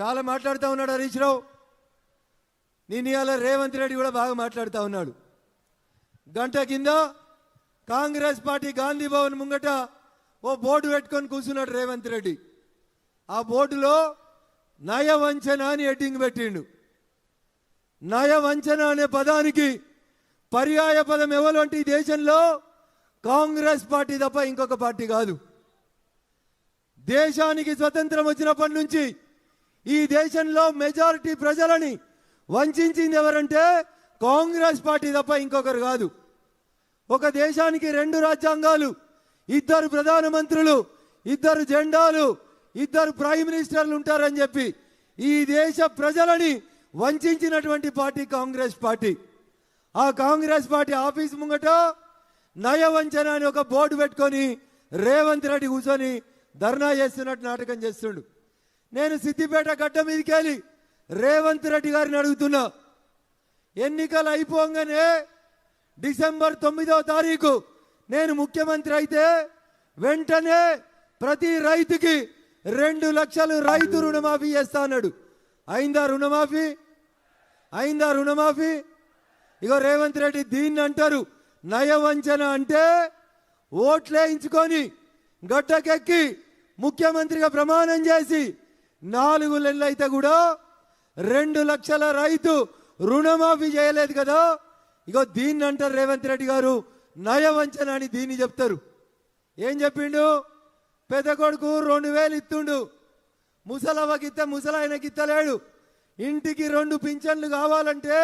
చాలా మాట్లాడుతూ ఉన్నాడు హరీష్ రావు. నేను ఇవాళ రేవంత్ రెడ్డి కూడా బాగా మాట్లాడుతూ ఉన్నాడు. గంట కింద కాంగ్రెస్ పార్టీ గాంధీ భవన్ ముంగట ఓ బోర్డు పెట్టుకొని కూర్చున్నాడు రేవంత్ రెడ్డి. ఆ బోర్డులో నయవంచన అని ఎడ్డింగ్ పెట్టిండు. నయవంచన అనే పదానికి పర్యాయ పదం ఎవరు ఈ దేశంలో కాంగ్రెస్ పార్టీ తప్ప ఇంకొక పార్టీ కాదు. దేశానికి స్వతంత్రం వచ్చినప్పటి నుంచి ఈ దేశంలో మెజారిటీ ప్రజలని వంచింది ఎవరంటే కాంగ్రెస్ పార్టీ తప్ప ఇంకొకరు కాదు. ఒక దేశానికి రెండు రాజ్యాంగాలు ఇద్దరు ప్రధానమంత్రులు ఇద్దరు జెండాలు ఇద్దరు ప్రైమ్ మినిస్టర్లు ఉంటారని చెప్పి ఈ దేశ ప్రజలని వంచినటువంటి పార్టీ కాంగ్రెస్ పార్టీ. ఆ కాంగ్రెస్ పార్టీ ఆఫీస్ ముంగట నయవంచన అని ఒక బోర్డు పెట్టుకొని రేవంత్ రెడ్డి కూర్చొని ధర్నా చేస్తున్నట్టు నాటకం చేస్తుండు. నేను సిద్దిపేట గడ్డ మీదకి వెళ్ళి రేవంత్ రెడ్డి గారిని అడుగుతున్నా. ఎన్నికలు అయిపోగానే డిసెంబర్ తొమ్మిదవ తారీఖు నేను ముఖ్యమంత్రి అయితే వెంటనే ప్రతి రైతుకి రెండు లక్షలు రైతు రుణమాఫీ చేస్తా అన్నాడు. అయిందా రుణమాఫీ? అయిందా రుణమాఫీ? ఇగో రేవంత్ రెడ్డి దీన్ని అంటారు నయవంచన అంటే ఓట్లేయించుకొని గడ్డకెక్కి ముఖ్యమంత్రిగా ప్రమాణం చేసి నాలుగు నెలలు అయితే కూడా రెండు లక్షల రైతు రుణమాఫీ చేయలేదు కదా. ఇగో దీన్ని అంటారు రేవంత్ రెడ్డి గారు నయవంచన అని దీన్ని చెప్తారు. ఏం చెప్పిండు? పెద్ద కొడుకు రెండు వేలు ఇత్తుండు. ముసలవ్వకి ఇస్తే ముసలాయనకి ఇత్తలేడు ఇంటికి రెండు పింఛన్లు కావాలంటే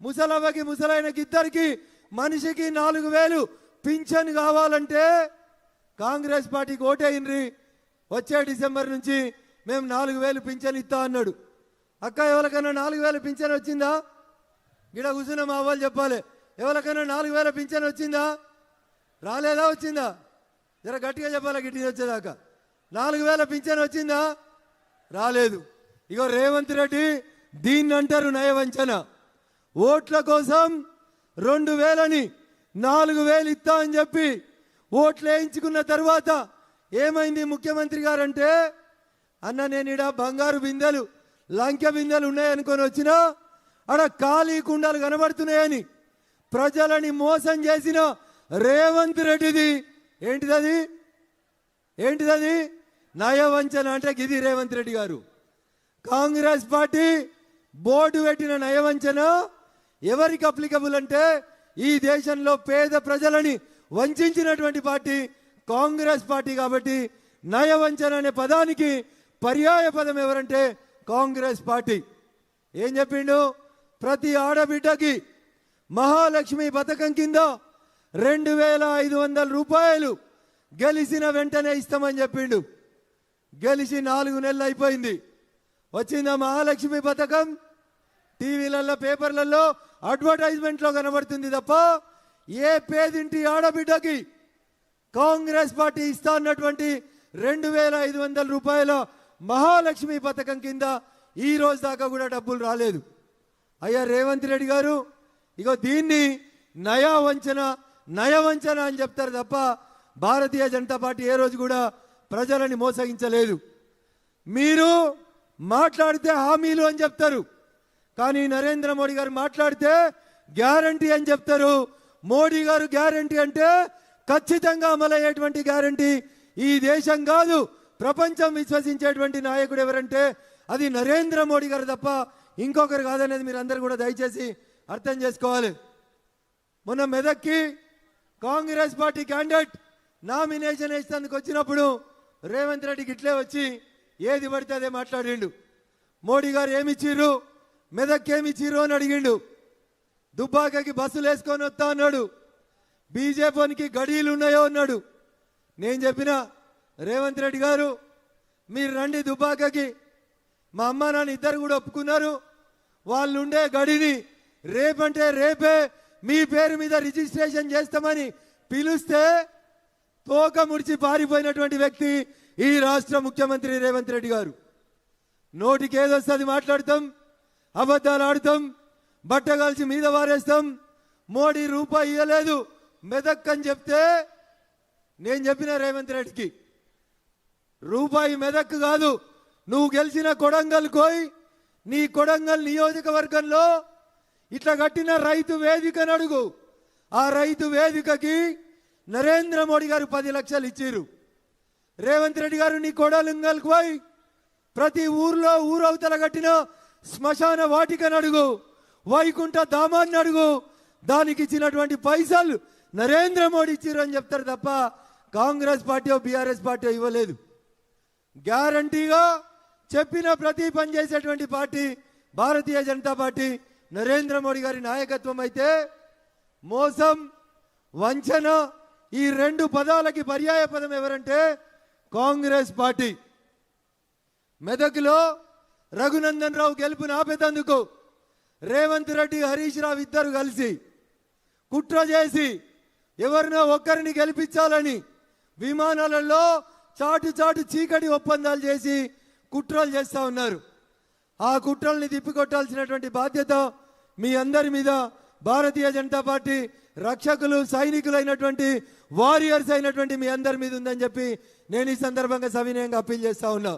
ముసలవ్వకి ముసలాయనకి ఇద్దరికి మనిషికి నాలుగు వేలు పింఛన్ కావాలంటే కాంగ్రెస్ పార్టీకి ఓటేయండ్రి వచ్చే డిసెంబర్ నుంచి మేము నాలుగు వేలు పింఛన్ ఇస్తా అన్నాడు. అక్క ఎవరికైనా నాలుగు వేల పింఛన్ వచ్చిందా? గిడ కూర్చున్న మా వాళ్ళు చెప్పాలి. ఎవరికైనా నాలుగు వేల పింఛన్ వచ్చిందా? రాలేదా వచ్చిందా? జర గట్టిగా చెప్పాలి గిట్టి వచ్చేదాకా. నాలుగు వేల పింఛన్ వచ్చిందా? రాలేదు. ఇగో రేవంత్ రెడ్డి దీన్ని అంటారు నయవంచన. ఓట్ల కోసం రెండు వేలని నాలుగు వేలు ఇస్తా అని చెప్పి ఓట్లు వేయించుకున్న తర్వాత ఏమైంది ముఖ్యమంత్రి గారంటే అన్న నేను ఇడ బంగారు బిందెలు లంకె బిందెలు ఉన్నాయనుకొని వచ్చినా ఆడ ఖాళీ కుండలు కనబడుతున్నాయని ప్రజలని మోసం చేసిన రేవంత్ రెడ్డిది. ఏంటిదది? ఏంటిదది? నయవంచన అంటే గిది రేవంత్ రెడ్డి గారు. కాంగ్రెస్ పార్టీ బోర్డు పెట్టిన నయవంచన ఎవరికి అప్లికబుల్ అంటే ఈ దేశంలో పేద ప్రజలని వంచినటువంటి పార్టీ కాంగ్రెస్ పార్టీ కాబట్టి నయవంచన అనే పదానికి పర్యాయ పదం ఎవరంటే కాంగ్రెస్ పార్టీ. ఏం చెప్పిండు? ప్రతి ఆడబిడ్డకి మహాలక్ష్మి పథకం కింద రెండు వేల ఐదు వందల రూపాయలు గెలిచిన వెంటనే ఇస్తామని చెప్పిండు. గెలిచి నాలుగు నెలలు అయిపోయింది. వచ్చిందా మహాలక్ష్మి పథకం? టీవీలలో పేపర్లలో అడ్వర్టైజ్మెంట్లో కనబడుతుంది తప్ప ఏ పేదింటి ఆడబిడ్డకి కాంగ్రెస్ పార్టీ ఇస్తా అన్నటువంటి రెండు వేల ఐదు వందల రూపాయల మహాలక్ష్మి పథకం కింద ఈ రోజు దాకా కూడా డబ్బులు రాలేదు. అయ్యా రేవంత్ రెడ్డి గారు ఇగో దీన్ని నయా వంచన నయ వంచన అని చెప్తారు తప్ప భారతీయ జనతా పార్టీ ఏ రోజు కూడా ప్రజలని మోసగించలేదు. మీరు మాట్లాడితే హామీలు అని చెప్తారు. కానీ నరేంద్ర మోడీ గారు మాట్లాడితే గ్యారంటీ అని చెప్తారు. మోడీ గారు గ్యారంటీ అంటే ఖచ్చితంగా అమలయ్యేటువంటి గ్యారంటీ ఈ దేశం కాదు. ప్రపంచం విశ్వసించేటువంటి నాయకుడు ఎవరంటే అది నరేంద్ర మోడీ గారు తప్ప ఇంకొకరు కాదనేది మీరు అందరు కూడా దయచేసి అర్థం చేసుకోవాలి. మొన్న మెదక్కి కాంగ్రెస్ పార్టీ క్యాండిడేట్ నామినేషన్ వేసినందుకు వచ్చినప్పుడు రేవంత్ రెడ్డికి ఇట్లే వచ్చి ఏది పడితే అదే మాట్లాడిండు. మోడీ గారు ఏమిచ్చిర్రు? మెదక్ ఏమిచ్చిర్రు అని అడిగిండు. దుబ్బాకకి బస్సులు వేసుకొని వస్తా అన్నాడు. బీజేపీకి గడీలు ఉన్నాయో అన్నాడు. నేను చెప్పిన రేవంత్ రెడ్డి గారు మీరు రండి దుబ్బాకకి మా అమ్మ నాన్న ఇద్దరు కూడా ఒప్పుకున్నారు. వాళ్ళు ఉండే గడిని రేపంటే రేపే మీ పేరు మీద రిజిస్ట్రేషన్ చేస్తామని పిలిస్తే తోక ముడిచి పారిపోయినటువంటి వ్యక్తి ఈ రాష్ట్ర ముఖ్యమంత్రి రేవంత్ రెడ్డి గారు. నోటికి ఏదొస్తుంది మాట్లాడతాం అబద్ధాలు ఆడతాం బట్ట కలిసి మీద వారేస్తాం. మోడీ రూపాయి ఇవ్వలేదు మెదక్కని చెప్తే నేను చెప్పిన రేవంత్ రెడ్డికి. రూపాయి మెదక్ కాదు. నువ్వు గెలిచిన కొడంగల్ కోయ్. నీ కొడంగల్ నియోజకవర్గంలో ఇట్లా కట్టిన రైతు వేదికను అడుగు. ఆ రైతు వేదికకి నరేంద్ర మోడీ గారు పది లక్షలు ఇచ్చారు రేవంత్ రెడ్డి గారు నీ కొడలింగల్కి పోయి ప్రతి ఊర్లో ఊరవతల కట్టిన శ్మశాన వాటికను అడుగు. వైకుంఠ ధామాన్ని అడుగు. దానికి ఇచ్చినటువంటి పైసలు నరేంద్ర మోడీ ఇచ్చిర్రు అని చెప్తారు తప్ప కాంగ్రెస్ పార్టీ బీఆర్ఎస్ పార్టీ ఇవ్వలేదు. గ్యారంటీగా చెప్పిన ప్రతి పని చేసేటువంటి పార్టీ భారతీయ జనతా పార్టీ నరేంద్ర మోడీ గారి నాయకత్వం అయితే మోసం వంచన ఈ రెండు పదాలకి పర్యాయ పదం ఎవరంటే కాంగ్రెస్ పార్టీ. మెదక్లో రఘునందన్ రావు గెలుపుని ఆపేతందుకు రేవంత్ రెడ్డి హరీష్ రావు ఇద్దరు కలిసి కుట్ర చేసి ఎవరినో ఒక్కరిని గెలిపించాలని విమానాలలో చాటు చాటు చీకటి ఒప్పందాలు చేసి కుట్రలు చేస్తూ ఉన్నారు. ఆ కుట్రల్ని తిప్పికొట్టాల్సినటువంటి బాధ్యత మీ అందరి మీద భారతీయ జనతా పార్టీ రక్షకులు సైనికులైనటువంటి వారియర్స్ అయినటువంటి మీ అందరి మీద ఉందని చెప్పి నేను ఈ సందర్భంగా సవినయంగా అప్పీల్ చేస్తా ఉన్నా.